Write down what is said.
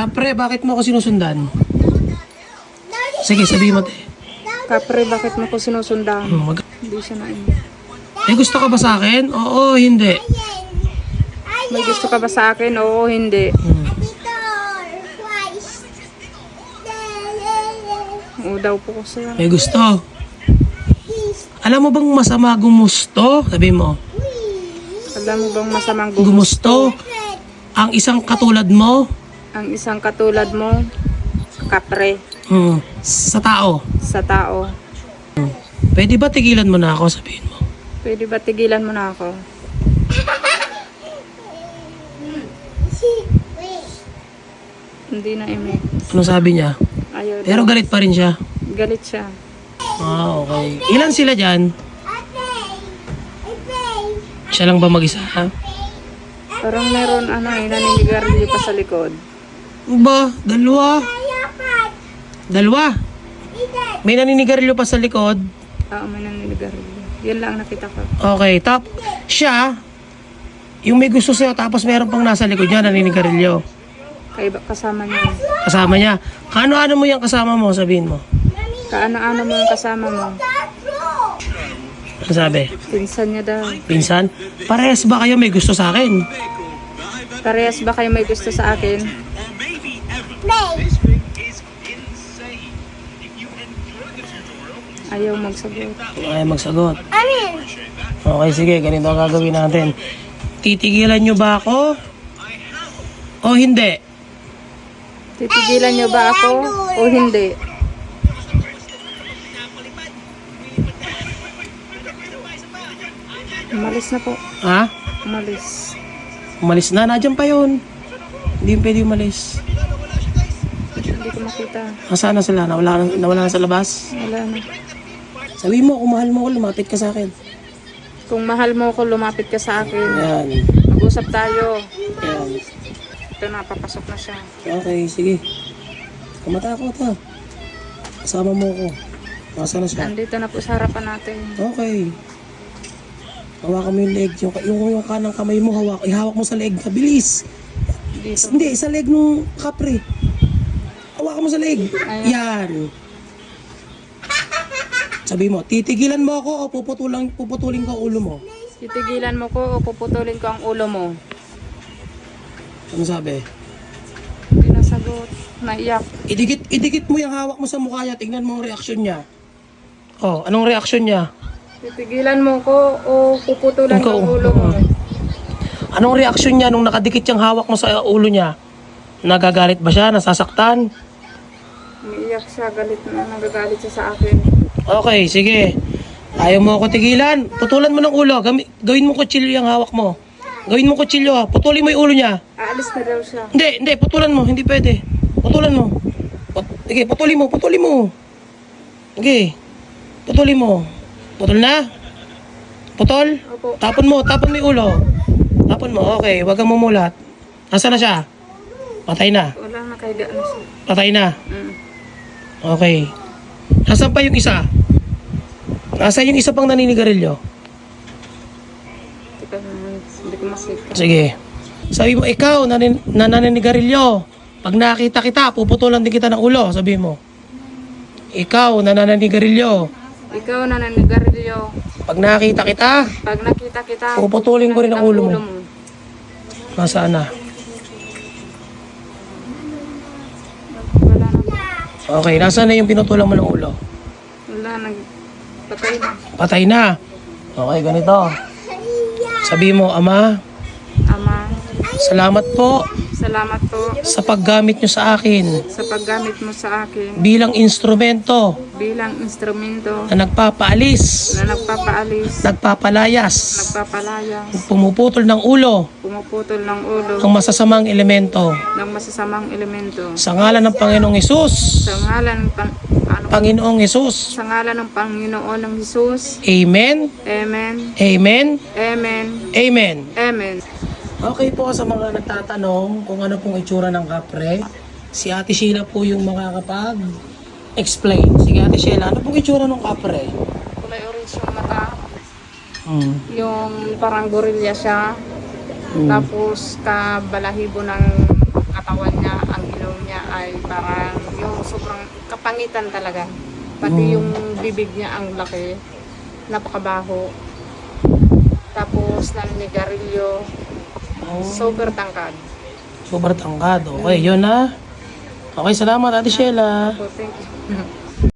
Kapre, bakit mo ako sinusundan? Sige, sabihin mo, te. Kapre, bakit mo ko sinusundan? Hmm, Mag- Hindi siya na May gusto ka ba sa akin? Oo, hindi. May gusto ka ba sa akin? Oo, hindi. Hmm. Oo daw po ko siya. May gusto. Alam mo bang masama gumusto? Sabi mo, Alam mo bang masamang gusto gumusto ang isang katulad mo ang isang katulad mo? Kapre hmm, sa tao. sa tao. Pwede ba tigilan mo na ako? Sabihin mo. Pwede ba tigilan mo na ako? Hindi na ime. Anong sabi niya? Ayaw Pero daw. galit pa rin siya. Galit siya. Ah, okay. Ilan sila dyan? Siya lang ba mag-isa? Ha? Parang meron ano eh, naninigarilyo pa sa likod. Ba, dalawa. Dalawa. May naninigarilyo pa sa likod. Oo, may naninigarilyo. Yan lang ang nakita ko. Okay, tap. Siya, yung may gusto sa'yo, tapos meron pang nasa likod niya, naninigarilyo. Kay kasama niya. Kasama niya. Kano-ano mo yung kasama mo, sabihin mo. Kaano-ano mo yung kasama mo? Ano sabi? Pinsan niya daw. Pinsan, parehas ba kayo may gusto sa akin? Parehas ba kayo may gusto sa akin? Ayaw magsagot. Ay, magsagot. Okay, sige, ganito ang gagawin natin. Titigilan niyo ba ako? O hindi? Titigilan niyo ba ako o hindi? Umalis na po. Ha? Umalis. Umalis na, nadyan pa yun. Hindi pwede umalis. Ko makita. Nasaan na sila? Nawala, na- nawala na sa labas? Wala na. Sabi mo, kung mahal mo ako, lumapit ka sa akin. Kung mahal mo ko, lumapit ka sa akin. Yan. Mag-usap tayo. Yan. Ito na, papasok na siya. Okay, sige. Kamatakot ha. Kasama mo ako. Nasaan na siya? Nandito na po sa harapan natin. Okay. Hawakan mo yung leg. Yung, yung, yung kanang kamay mo, hawak, ihawak mo sa leg. Bilis. Dito. Hindi, sa leg nung kapre. Hawakan mo sa leg. Ayan. Yan. Sabi mo, titigilan mo ako o puputulan, puputulin ko ang ulo mo? Titigilan mo ko o puputulin ko ang ulo mo. Ano sabi? Pinasagot. Naiyak. Idikit, idikit mo yung hawak mo sa mukha niya. Tingnan mo ang reaksyon niya. Oh, anong reaksyon niya? Titigilan mo ko o puputulan ko ang ulo mo. Anong reaksyon niya nung nakadikit yung hawak mo sa ulo niya? Nagagalit ba siya? Nasasaktan? Umiiyak siya, galit na, nagagalit siya sa akin. Okay, sige. Ayaw mo ako tigilan. Putulan mo ng ulo. Gami, gawin mo kutsilyo yung hawak mo. Gawin mo kutsilyo ha. Putulin mo yung ulo niya. Aalis na daw siya. Hindi, hindi. Putulan mo. Hindi pwede. Putulan mo. Put, sige, putulin mo. Putulin mo. Sige. Putulin mo. Putol na? Putol? Opo. Tapon mo. Tapon mo yung ulo. Tapon mo. Okay. Huwag kang mumulat. Nasaan na siya? Patay na. Wala, nakahiga na siya. Patay na. Mm. Okay. Nasaan pa yung isa? Nasaan yung isa pang naninigarilyo? Hindi ko masika. Sige. Sabi mo, ikaw, nanin, na naninigarilyo. Pag nakita kita, puputulan din kita ng ulo. Sabi mo. Ikaw, na naninigarilyo. Ikaw na nanigarilyo. Pag nakita kita, Pag nakita kita, Puputulin ko rin ang ulo mo. mo. nasaan na? Wala na. Okay, nasaan na yung pinutulan mo ng ulo? Wala, nag... Patay na. Patay na. Okay, ganito. Sabi mo, Ama, Ama, salamat po salamat po sa paggamit nyo sa akin sa paggamit mo sa akin bilang instrumento bilang instrumento na nagpapaalis, na nagpapaalis, nagpapalayas, nagpapalayas, pumuputol ng ulo pumuputol ng ulo ng masasamang elemento. ng masasamang elemento. Sa ngalan ng Panginoong Hesus. Sa ngalan ng pan, ano, Panginoong Hesus. sa ngalan ng Panginoon ng Jesus. Amen. Amen. Amen. Amen. Amen. Amen. Okay po sa mga nagtatanong kung ano pong itsura ng kapre. Si Ate Sheila po yung makakapag explain. Sige Ate Sheila, ano pong itsura ng kapre? Kulay orange yung mata. Hmm. Yung parang gorilla siya. Hmm. Tapos kabalahibo ng katawan niya ang ilong Kapangitan talaga. Pati Mm. yung bibig niya ang laki. Napakabaho. Tapos naninigarilyo. Oh, Super tangkad. super tangkad. Okay, yun na. Okay, salamat Ate Sheila. Thank you.